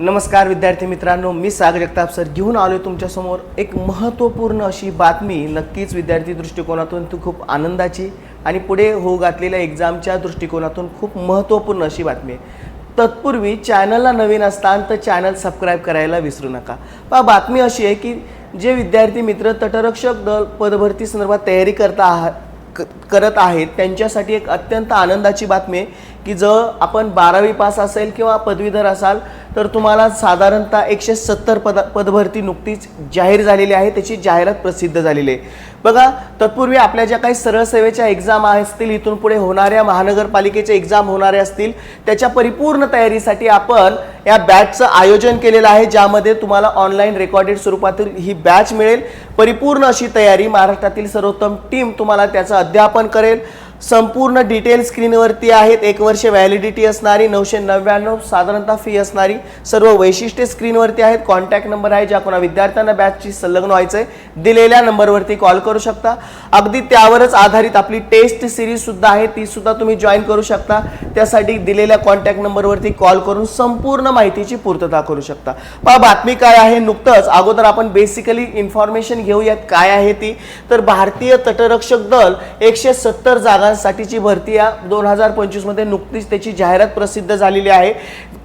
नमस्कार विद्यार्थी मित्रांनो मी सागर जगताप सर घेऊन आलो तुमच्यासमोर एक महत्त्वपूर्ण अशी बातमी नक्कीच विद्यार्थी दृष्टिकोनातून ती खूप आनंदाची आणि पुढे होऊ घातलेल्या एक्झामच्या दृष्टिकोनातून खूप महत्त्वपूर्ण अशी बातमी आहे. तत्पूर्वी चॅनलला नवीन असताल तर चॅनल सबस्क्राईब करायला विसरू नका. पहा बातमी अशी आहे की जे विद्यार्थी मित्र तटरक्षक दल पदभरती संदर्भात तयारी करता आहात क करत आहेत त्यांच्यासाठी एक अत्यंत आनंदाची बातमी आहे. की जर आपण बारावी पास असेल किंवा पदवीधर असाल तर तुम्हाला साधारणतः एकशे सत्तर पद पदभरती नुकतीच जाहीर झालेली आहे. त्याची जाहिरात प्रसिद्ध झालेली आहे. बघा तत्पूर्वी आपल्या ज्या काही सरळ सेवेच्या एक्झाम असतील इथून पुढे होणाऱ्या महानगरपालिकेच्या एक्झाम होणाऱ्या असतील त्याच्या परिपूर्ण तयारीसाठी आपण या बॅचचं आयोजन केलेलं आहे ज्यामध्ये तुम्हाला ऑनलाईन रेकॉर्डेड स्वरूपातील ही बॅच मिळेल. परिपूर्ण अशी तयारी महाराष्ट्रातील सर्वोत्तम टीम तुम्हाला त्याचं अध्यापन करेल. संपूर्ण डिटेल स्क्रीनवरती आहेत. एक वर्ष व्हॅलिडिटी असणारी नऊशे नव्याण्णव साधारणतः फी असणारी सर्व वैशिष्ट्ये स्क्रीनवरती आहेत. कॉन्टॅक्ट नंबर आहे ज्या कोणा विद्यार्थ्यांना बॅचची संलग्न व्हायचं आहे दिलेल्या नंबरवरती कॉल करू शकता. अगदी त्यावरच आधारित आपली टेस्ट सिरीज सुद्धा आहे. ती सुद्धा तुम्ही जॉईन करू शकता. त्यासाठी दिलेल्या कॉन्टॅक्ट नंबरवरती कॉल करून संपूर्ण माहितीची पूर्तता करू शकता. पहा बातमी काय आहे? नुकतंच अगोदर आपण बेसिकली इन्फॉर्मेशन घेऊयात. काय आहे ती? तर भारतीय तटरक्षक दल एकशे सत्तर जागांसाठीची भरती या दोन हजार पंचवीसमध्ये नुकतीच त्याची जाहिरात प्रसिद्ध झालेली आहे.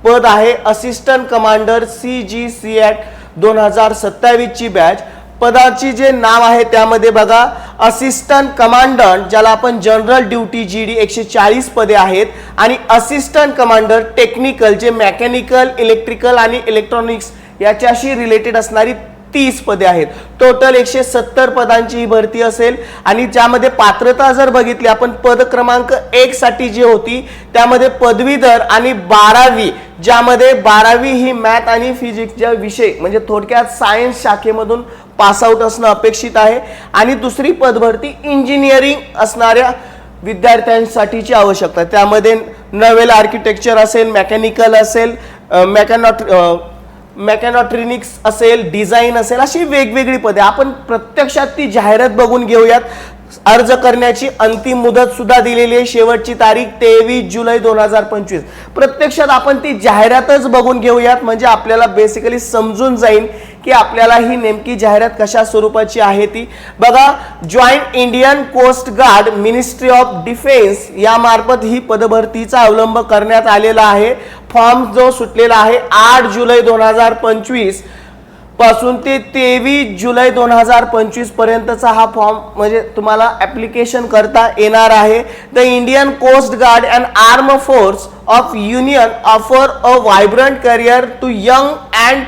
पद आहे assistant commander C G C at दोन हजार सत्तावीसची बॅच पदाची जे नाव आहे त्यामध्ये बघा असिस्टंट कमांडंट ज्याला आपण जनरल ड्युटी जी डी एकशे चाळीस पदे आहेत आणि असिस्टंट कमांडर टेक्निकल जे मेकॅनिकल इलेक्ट्रिकल आणि इलेक्ट्रॉनिक्स याच्याशी रिलेटेड असणारी तीस पदे आहेत. टोटल एकशे सत्तर पदांची ही भरती असेल. आणि ज्यामध्ये पात्रता जर बघितली आपण पद क्रमांक एक साठी जी होती त्यामध्ये पदवीधर आणि बारावी ज्यामध्ये बारावी ही मॅथ आणि फिजिक्सच्या विषय म्हणजे थोडक्यात सायन्स शाखेमधून पासआउट असणं अपेक्षित आहे. आणि दुसरी पदभरती इंजिनिअरिंग असणाऱ्या विद्यार्थ्यांसाठीची आवश्यकता त्यामध्ये नवेल आर्किटेक्चर असेल मेकॅनिकल असेल मेकॅनॉट मेकॅनॉट्रिनिक्स असेल डिझाईन असेल अशी वेगवेगळी पदे. आपण प्रत्यक्षात ती जाहिरात बघून घेऊयात. अर्ज करण्याची अंतिम मुदत सुद्धा दिलेली आहे. शेवटची तारीख तेवीस जुलै दोन हजार पंचवीस. प्रत्यक्षात आपण ती जाहिरातच बघून घेऊयात. म्हणजे आपल्याला बेसिकली समजून जाईल की आपल्याला ही नेमकी जाहिरात कशा स्वरूपाची आहे ती. बघा joint Indian coast guard ministry of defence या मार्फत ही पदभरतीचा अवलंब करण्यात आलेला आहे. फॉर्म जो सुटलेला आहे आठ जुलै दोन हजार पंचवीसपासून ते तेवीस जुलै दोन हजार पंचवीस पर्यंतचा हा फॉर्म म्हणजे तुम्हाला ऍप्लिकेशन करता येणार आहे. The Indian coast guard and arm force of union offer a vibrant career to young and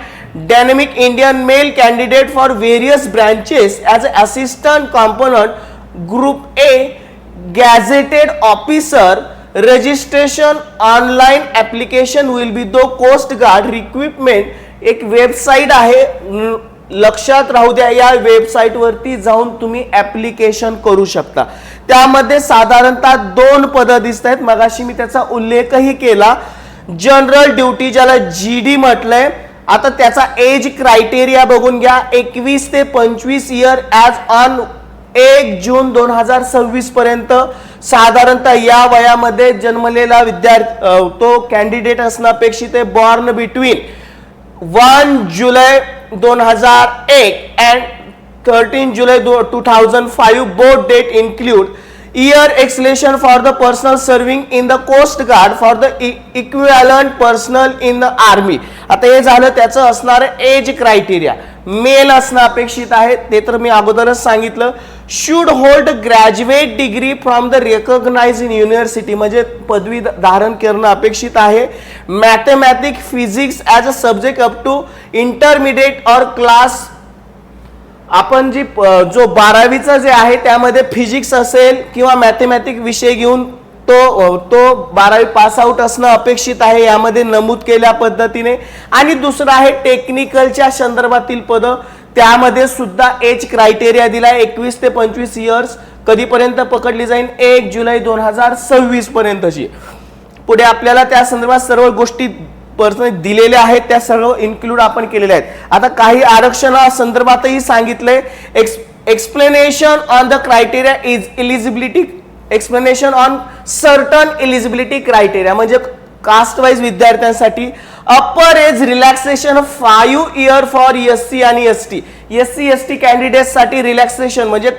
dynamic Indian male candidate for various branches as a assistant component group A gazetted officer registration online application will be through coast guard recruitment एक website आहे. लक्षात राहू द्या या वेबसाईटवरती जाऊन तुम्ही application करू शकता. त्यामध्ये साधारणतः दोन पदं दिसत आहेत. मगाशी मी त्याचा उल्लेखही केला. जनरल ड्युटी ज्याला जी डी म्हटलंय. आता त्याचा एज क्रायटेरिया बघून घ्या. एकवीस ते पंचवीस इयर ॲज ऑन एक जून दोन हजार सव्वीस पर्यंत साधारणतः या वयामध्ये जन्मलेला विद्यार्थी तो कॅन्डिडेट असणं अपेक्षित आहे बॉर्न बिटवीन वन जुलै दोन हजार एक and thirteen July two thousand five both date include year acceleration for the personnel serving in the coast guard for the equivalent personnel in the army आता हे झालं त्याचं असणारं एज क्रायटेरिया मेल असणं अपेक्षित आहे. ते तर मी अगोदरच सांगितलं. Should hold graduate degree from the recognize in university म्हणजे पदवी धारण करणं अपेक्षित आहे. Mathematic physics as a subject up to intermediate और क्लास आपण जी जो बारावीचं जे आहे त्यामध्ये फिजिक्स असेल किंवा मॅथमॅटिक विषय घेऊन तो तो बारावी पास आउट असणं अपेक्षित आहे यामध्ये नमूद केल्या पद्धतीने. आणि दुसरं आहे टेक्निकलच्या संदर्भातील पदं. त्यामध्ये सुद्धा एज क्रायटेरिया दिलाय एकवीस ते पंचवीस इयर्स कधीपर्यंत पकडली जाईल एक जुलै दोन हजार सव्वीस पर्यंतची. पुढे आपल्याला त्या संदर्भात सर्व गोष्टी पर्सनली दिलेल्या आहेत त्या सर्व इन्क्लूड आपण केलेल्या आहेत. आता काही आरक्षणा संदर्भातही सांगितलंय. Ex explanation on the criteria is eligibility explanation on certain eligibility criteria म्हणजे कास्ट वाईज विद्यार्थ्यांसाठी upper age relaxation five year for S C आणि S T S C S T कॅन्डिडेटसाठी relaxation म्हणजे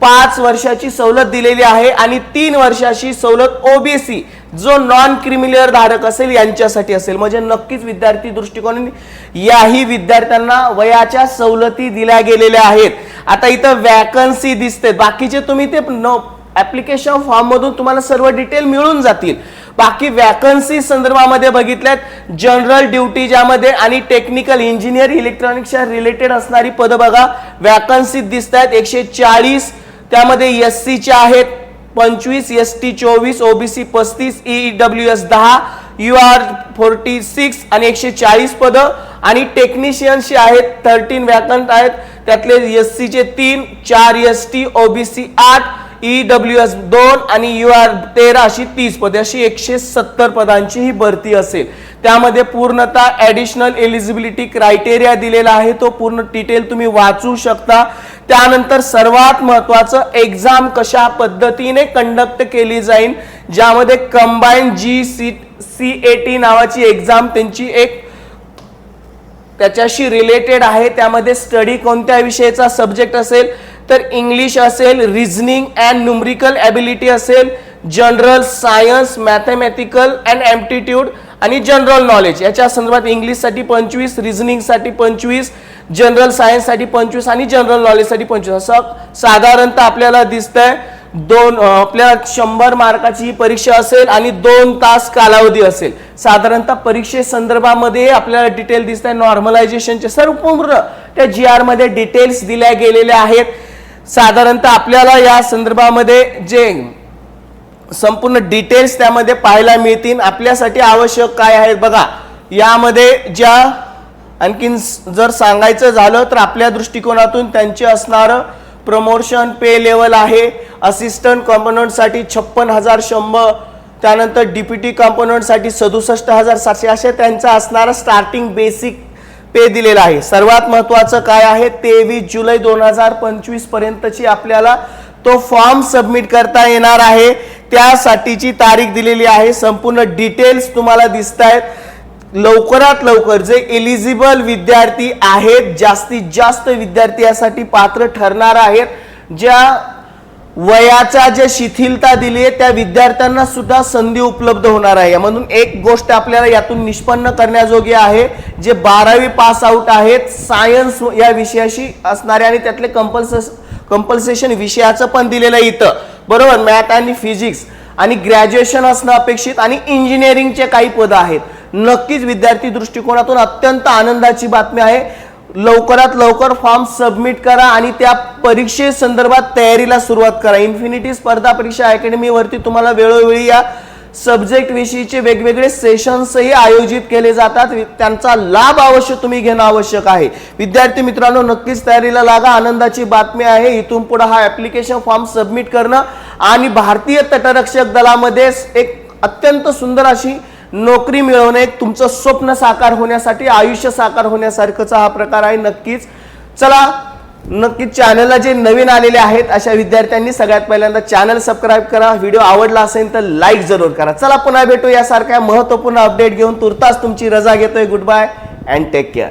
पाच वर्षाची सवलत दिलेली आहे आणि तीन वर्षाची सवलत ओबीसी जो नॉन क्रिमिलियर धारक असेल यांच्यासाठी असेल. म्हणजे नक्कीच विद्यार्थी दृष्टिकोनाने याही विद्यार्थ्यांना वयाच्या सवलती दिल्या गेलेल्या आहेत. आता इथं वॅकन्सी दिसते बाकीचे तुम्ही ते न ऍप्लिकेशन फॉर्म मधून तुम्हाला सर्व डिटेल मिळून जातील. बाकी वॅकन्सी संदर्भामध्ये बघितल्यात जनरल ड्युटी ज्यामध्ये आणि टेक्निकल इंजिनियर इलेक्ट्रॉनिक्सच्या रिलेटेड असणारी पदं बघा. वॅकन्सी दिसत आहेत एकशे चाळीस त्यामध्ये एस सीच्या आहेत पंचवीस एस टी चोवीस ओबीसी पस्तीस ई डब्ल्यू एस दहा यू आर फोर्टी सिक्स आणि एकशे चाळीस पदं. आणि टेक्निशियनशी आहेत थर्टीन वॅकंट आहेत त्यातले एस सीचे तीन चार एस टी ओबीसी आठ ई डब्ल्यू एस दोन आणि यू आर तेरा अशी तीस पदे अशी एकशे सत्तर पदांची ही भरती असेल. त्यामध्ये पूर्णतः ऍडिशनल एलिजिबिलिटी क्रायटेरिया दिलेला आहे. तो पूर्ण डिटेल तुम्ही वाचू शकता. त्यानंतर सर्वात महत्वाचं एक्झाम कशा पद्धतीने कंडक्ट केली जाईल ज्यामध्ये combine G C C A T नावाची एक्झाम त्यांची एक त्याच्याशी रिलेटेड आहे. त्यामध्ये स्टडी कोणत्या विषयाचा सब्जेक्ट असेल तर इंग्लिश असेल रिझनिंग अँड न्युमरिकल ॲबिलिटी असेल general science mathematical and aptitude आणि जनरल नॉलेज याच्या संदर्भात इंग्लिशसाठी पंचवीस रिझनिंगसाठी पंचवीस जनरल सायन्ससाठी पंचवीस आणि जनरल नॉलेजसाठी पंचवीस. असं साधारणतः आपल्याला दिसतंय दोन आपल्या शंभर मार्काची ही परीक्षा असेल आणि दोन तास कालावधी असेल. साधारणतः परीक्षे संदर्भामध्ये आपल्याला डिटेल दिसत आहे नॉर्मलायझेशनचे सर्व पूर्ण त्या जी आरमध्ये डिटेल्स दिल्या गेलेल्या आहेत. साधारणतः आपल्याला या संदर्भामध्ये जे संपूर्ण डिटेल्स त्यामध्ये पाहायला मिळतील आपल्यासाठी आवश्यक काय आहे बघा. यामध्ये ज्या आणखीन जर सांगायचं झालं तर आपल्या दृष्टिकोनातून त्यांचे असणारं प्रमोशन पे लेवल आहे. असिस्टंट कॉम्पोनंटसाठी छप्पन हजार शंभर त्यानंतर डिप्युटी कॉम्पोनंटसाठी सदुसष्ट हजार सातशे असे त्यांचा असणारा स्टार्टिंग बेसिक पे दिलेला आहे. सर्वात महत्वाचं काय आहे? तेवीस जुलै दोन हजार पंचवीस पर्यंतची आपल्याला तो फॉर्म सबमिट करता येणार आहे. त्यासाठीची तारीख दिलेली आहे. संपूर्ण डिटेल्स तुम्हाला दिसत आहेत लवकरात लवकर जे एलिजिबल विद्यार्थी आहेत जास्तीत जास्त विद्यार्थी यासाठी पात्र ठरणार आहेत ज्या वयाच्या जे शिथिलता दिली आहे त्या विद्यार्थ्यांना सुद्धा संधी उपलब्ध होणार आहे. म्हणून एक गोष्ट आपल्याला यातून निष्पन्न करण्याजोगी आहे जे बारावी पास आउट आहेत सायन्स या विषयाशी असणारे आणि त्यातले कंपल्स कंपल्सेशन विषयाचं पण दिलेलं आहे इथं. बरोबर? मॅथ आणि फिजिक्स आणि ग्रॅज्युएशन असणं अपेक्षित आणि इंजिनिअरिंगचे काही पदं आहेत. नक्कीच विद्यार्थी दृष्टिकोनातून अत्यंत आनंदाची बातमी आहे. लवकरात लवकर फॉर्म सबमिट करा आणि त्या परीक्षे संदर्भात तयारीला सुरुवात करा. इन्फिनिटी स्पर्धा परीक्षा अकॅडमीवरती तुम्हाला वेळोवेळी या सब्जेक्ट विषयीचे वेगवेगळे सेशन्सही आयोजित केले जातात. त्यांचा लाभ अवश्य तुम्ही घेणं आवश्यक आहे. विद्यार्थी मित्रांनो नक्कीच तयारीला लागा. आनंदाची बातमी आहे इथून पुढे हा ऍप्लिकेशन फॉर्म सबमिट करणं आणि भारतीय तटरक्षक दलामध्ये एक अत्यंत सुंदर अशी नोकरी मिळवणं एक तुमचं स्वप्न साकार होण्यासाठी आयुष्य साकार होण्यासारखंचा हा प्रकार आहे नक्कीच. चला नक्कीच चॅनलला जे नवीन आलेले आहेत अशा विद्यार्थ्यांनी सगळ्यात पहिल्यांदा चॅनल सबस्क्राईब करा. व्हिडिओ आवडला असेल तर लाईक जरूर करा. चला पुन्हा भेटू यासारख्या महत्त्वपूर्ण अपडेट घेऊन. तुर्तास तुमची रजा घेतोय. Goodbye and take care